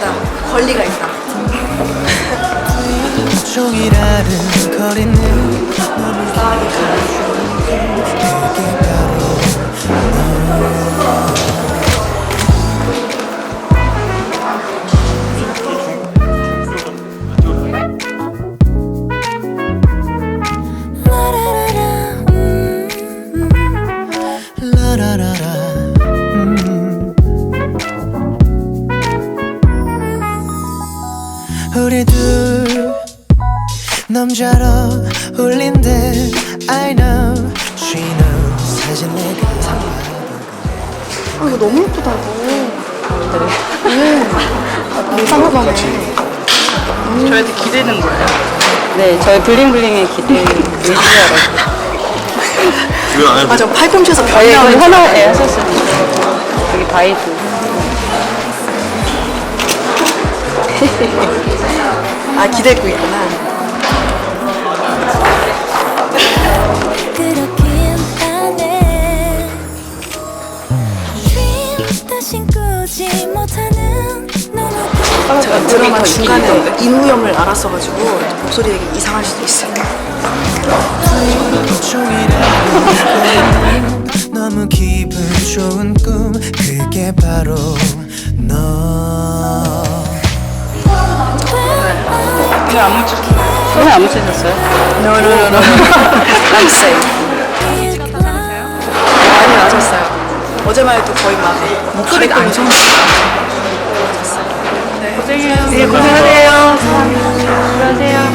있다. 권리가 있다. 아 우리 둘 남자로 울린데 I know she knows 사진 내가 아, 이거 너무 예쁘다, 이거. 네. 상큼하네. 저희한테 기대는 거예요. 네, 저희 블링블링의 기대 의지하라고. 맞아, 팔꿈치에서 저희 변형을 그 하나에 하셨어요. 여기 바이드. 아, 기대고 있구나. 제가 드라마 중간에 인후염을 알았어가지고 목소리 되게 이상할 수도 있어요. 너무 기분 좋은 꿈 그게 바로 오늘 안 묻혔어요. 손에 안 묻히셨어요? No, no, no, no. I'm safe. 많이 나아졌어요. 어제만 해도 거의 막 목소리가 안 좋은 고생해요. 네, 고생하세요. 수고하세요.